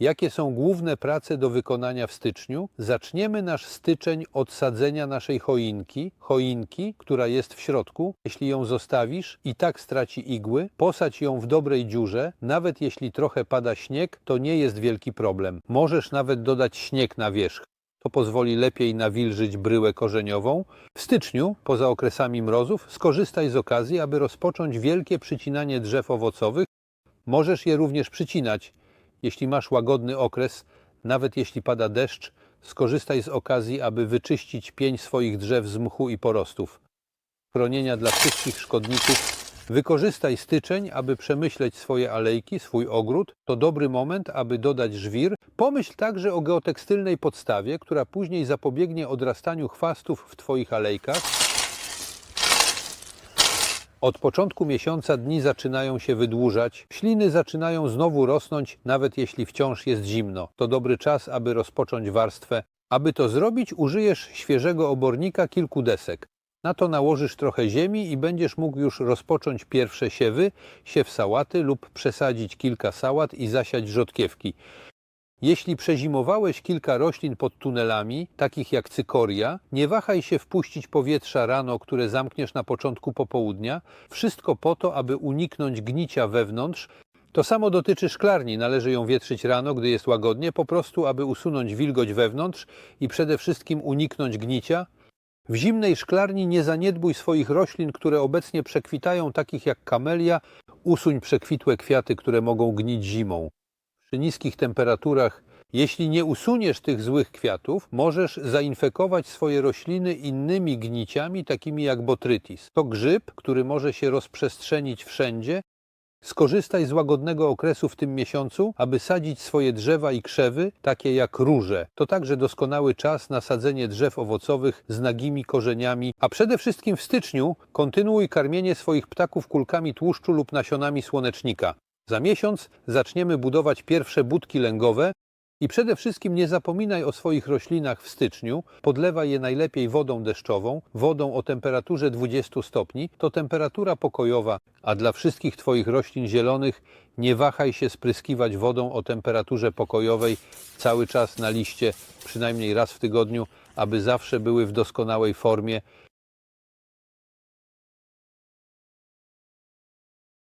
Jakie są główne prace do wykonania w styczniu? Zaczniemy nasz styczeń od sadzenia naszej choinki, choinki, która jest w środku. Jeśli ją zostawisz, i tak straci igły. Posadź ją w dobrej dziurze. Nawet jeśli trochę pada śnieg, to nie jest wielki problem. Możesz nawet dodać śnieg na wierzch. To pozwoli lepiej nawilżyć bryłę korzeniową. W styczniu, poza okresami mrozów, skorzystaj z okazji, aby rozpocząć wielkie przycinanie drzew owocowych. Możesz je również przycinać. Jeśli masz łagodny okres, nawet jeśli pada deszcz, skorzystaj z okazji, aby wyczyścić pień swoich drzew z mchu i porostów. Chronienia dla wszystkich szkodników. Wykorzystaj styczeń, aby przemyśleć swoje alejki, swój ogród. To dobry moment, aby dodać żwir. Pomyśl także o geotekstylnej podstawie, która później zapobiegnie odrastaniu chwastów w Twoich alejkach. Od początku miesiąca dni zaczynają się wydłużać, śliny zaczynają znowu rosnąć, nawet jeśli wciąż jest zimno. To dobry czas, aby rozpocząć warstwę. Aby to zrobić, użyjesz świeżego obornika kilku desek. Na to nałożysz trochę ziemi i będziesz mógł już rozpocząć pierwsze siewy, siew sałaty lub przesadzić kilka sałat i zasiać rzodkiewki. Jeśli przezimowałeś kilka roślin pod tunelami, takich jak cykoria, nie wahaj się wpuścić powietrza rano, które zamkniesz na początku popołudnia. Wszystko po to, aby uniknąć gnicia wewnątrz. To samo dotyczy szklarni. Należy ją wietrzyć rano, gdy jest łagodnie, po prostu aby usunąć wilgoć wewnątrz i przede wszystkim uniknąć gnicia. W zimnej szklarni nie zaniedbuj swoich roślin, które obecnie przekwitają, takich jak kamelia. Usuń przekwitłe kwiaty, które mogą gnić zimą przy niskich temperaturach, jeśli nie usuniesz tych złych kwiatów, możesz zainfekować swoje rośliny innymi gniciami, takimi jak botrytis. To grzyb, który może się rozprzestrzenić wszędzie. Skorzystaj z łagodnego okresu w tym miesiącu, aby sadzić swoje drzewa i krzewy, takie jak róże. To także doskonały czas na sadzenie drzew owocowych z nagimi korzeniami, a przede wszystkim w styczniu kontynuuj karmienie swoich ptaków kulkami tłuszczu lub nasionami słonecznika. Za miesiąc zaczniemy budować pierwsze budki lęgowe i przede wszystkim nie zapominaj o swoich roślinach w styczniu. Podlewaj je najlepiej wodą deszczową, wodą o temperaturze 20 stopni. To temperatura pokojowa, a dla wszystkich Twoich roślin zielonych nie wahaj się spryskiwać wodą o temperaturze pokojowej cały czas na liście, przynajmniej raz w tygodniu, aby zawsze były w doskonałej formie.